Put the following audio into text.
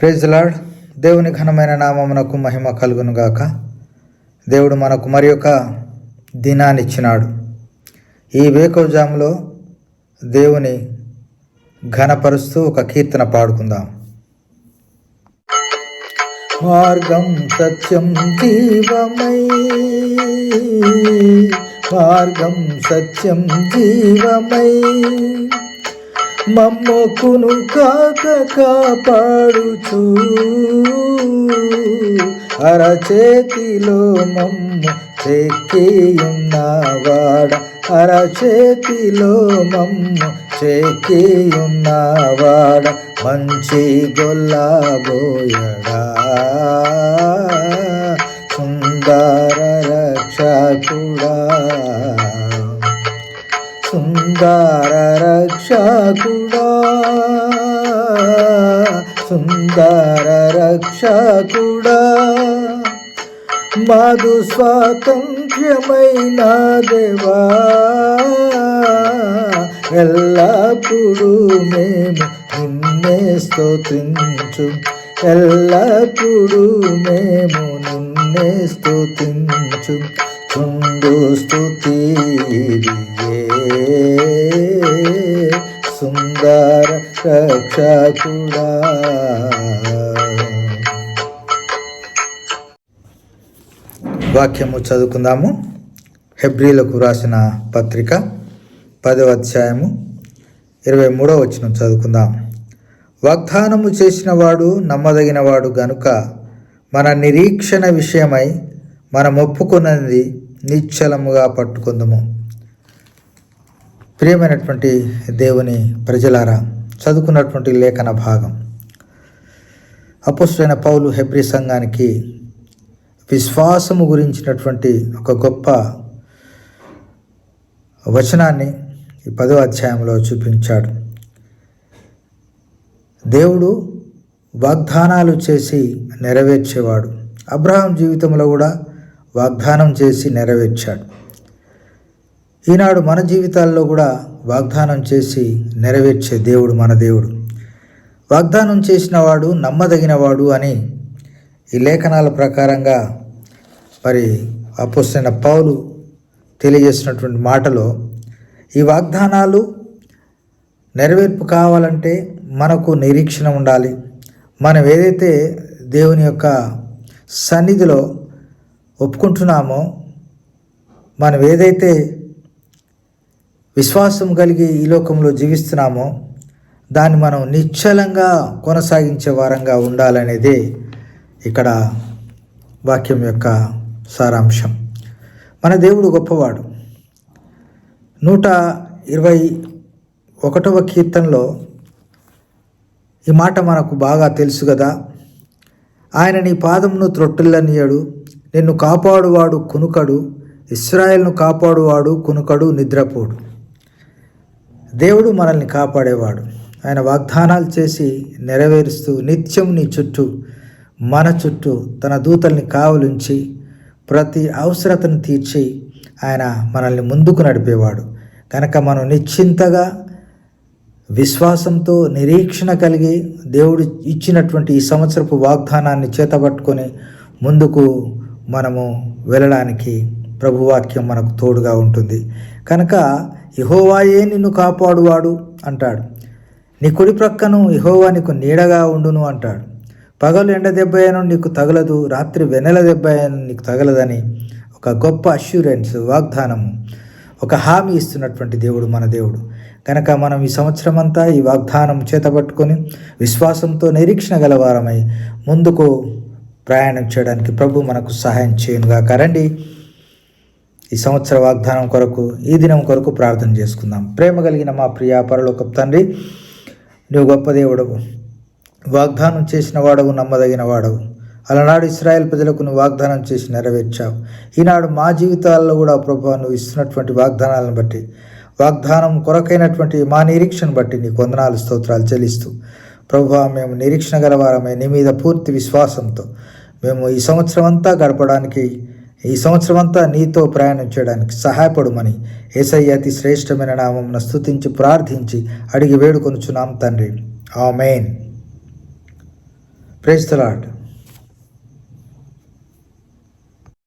Praise lord దేవుని ఘనమైన నామమునకు మహిమ కలుగును గాక. దేవుడు మనకు మరి ఒక దినాన్ని ఇచ్చినాడు. ఈ వేకోజాములో దేవుని ఘనపరుస్తూ ఒక కీర్తన పాడుకుందాం. మార్గం సత్యం జీవమై మార్గం సత్యం జీవమై మమ్మకును కాక కాపాడుచు. అరచేతిలో మమ్ము చెక్కియున్నవాడ అరచేతిలో మమ్ము చెక్కియున్నవాడ మంచి గొల్లబోయడా రక్షకుడా. సుందర రక్షకుడా మాదు స్వాతంత్ర్యమైన దేవా ఎల్లప్పుడూ మేము నిన్నే స్తోత్రించు. ఎల్లప్పుడూ మేము నిన్నే స్తోత్రించు. చుండు స్తుతి సుందర రక్షకుడా. వాక్యము చదువుకుందాము. హెబ్రిలకు రాసిన పత్రిక పదవ అధ్యాయము ఇరవై మూడవ వచనం చదువుకుందాం. వాగ్దానము చేసిన వాడు నమ్మదగిన వాడు గనుక మన నిరీక్షణ విషయమై మనం ఒప్పుకున్నది నిశ్చలముగా పట్టుకుందాము. ప్రియమైనటువంటి దేవుని ప్రజలారా చదువుకున్నటువంటి లేఖన భాగం. అపుష్టైన పౌలు హెబ్రి సంఘానికి విశ్వాసము గురించినటువంటి ఒక గొప్ప వచనాన్ని ఈ పదో అధ్యాయంలో చూపించాడు. దేవుడు వాగ్దానాలు చేసి నెరవేర్చేవాడు. అబ్రహాం జీవితంలో కూడా వాగ్దానం చేసి నెరవేర్చాడు. ఈనాడు మన జీవితాల్లో కూడా వాగ్దానం చేసి నెరవేర్చే దేవుడు మన దేవుడు. వాగ్దానం చేసిన వాడు నమ్మదగినవాడు అని ఈ లేఖనాల ప్రకారంగా మరి అపోసిన పౌలు తెలియజేసినటువంటి మాటలో ఈ వాగ్దానాలు నెరవేర్పు కావాలంటే మనకు నిరీక్షణ ఉండాలి. మనం ఏదైతే దేవుని యొక్క సన్నిధిలో ఒప్పుకుంటున్నామో మనం ఏదైతే విశ్వాసం కలిగి ఈ లోకంలో జీవిస్తున్నామో దాన్ని మనం నిశ్చలంగా కొనసాగించే వారంగా ఉండాలనేదే ఇక్కడ వాక్యం యొక్క సారాంశం. మన దేవుడు గొప్పవాడు. నూట ఇరవై ఒకటవ కీర్తనలో ఈ మాట మనకు బాగా తెలుసు కదా. ఆయన నీ పాదమును త్రొట్టిల్లనియడు నిన్ను కాపాడువాడు కునుకడు ఇస్రాయల్ను కాపాడువాడు కునుకడు నిద్రపోడు. దేవుడు మనల్ని కాపాడేవాడు. ఆయన వాగ్దానాలు చేసి నెరవేరుస్తూ నిత్యం నీ చుట్టూ మన చుట్టూ తన దూతల్ని కావలుంచి ప్రతి అవసరతను తీర్చి ఆయన మనల్ని ముందుకు నడిపేవాడు. కనుక మనం నిశ్చింతగా విశ్వాసంతో నిరీక్షణ కలిగి దేవుడు ఇచ్చినటువంటి ఈ సంవత్సరపు వాగ్దానాన్ని చేతబట్టుకొని ముందుకు మనము వెళ్ళడానికి ప్రభువాక్యం మనకు తోడుగా ఉంటుంది. కనుక ఇహోవాయే నిన్ను కాపాడువాడు అంటాడు. నీ కుడి ప్రక్కను ఇహోవా నీకు నీడగా ఉండును అంటాడు. పగలు ఎండ దెబ్బ అయిన నీకు తగలదు రాత్రి వెన్నెల దెబ్బ అయిన నీకు తగలదని ఒక గొప్ప అష్యూరెన్స్ వాగ్దానము. ఒక హామీ ఇస్తున్నటువంటి దేవుడు మన దేవుడు. కనుక మనం ఈ సంవత్సరం అంతా ఈ వాగ్దానం చేతబట్టుకొని విశ్వాసంతో నిరీక్షణ గలవారమై ముందుకు ప్రయాణం చేయడానికి ప్రభు మనకు సహాయం చేయనుగా కరండి ఈ సంవత్సర వాగ్దానం కొరకు ఈ దినం కొరకు ప్రార్థన చేసుకుందాం. ప్రేమ కలిగిన మా ప్రియ పరలోక తండ్రి నువ్వు గొప్ప దేవుడవు. వాగ్దానం చేసిన వాడవు నమ్మదగిన వాడవు. అలనాడు ఇస్రాయల్ ప్రజలకు నువ్వు వాగ్దానం చేసి నెరవేర్చావు. ఈనాడు మా జీవితాల్లో కూడా ప్రభు నువ్వు ఇస్తున్నటువంటి వాగ్దానాలను బట్టి వాగ్దానం కొరకైనటువంటి మా నిరీక్షను బట్టి నీ కొందనాలు స్తోత్రాలు చెల్లిస్తూ ప్రభు మేము నిరీక్షణ గలవారమే నీ మీద పూర్తి విశ్వాసంతో మేము ఈ సంవత్సరం అంతా గడపడానికి ఈ సంవత్సరం అంతా నీతో ప్రయాణం చేయడానికి సహాయపడుమని ఏసయ్య అతి శ్రేష్టమైన నామం స్తుతించి ప్రార్థించి అడిగి వేడుకొనుచున్నాం తండ్రి. ఆమెన్. Praise the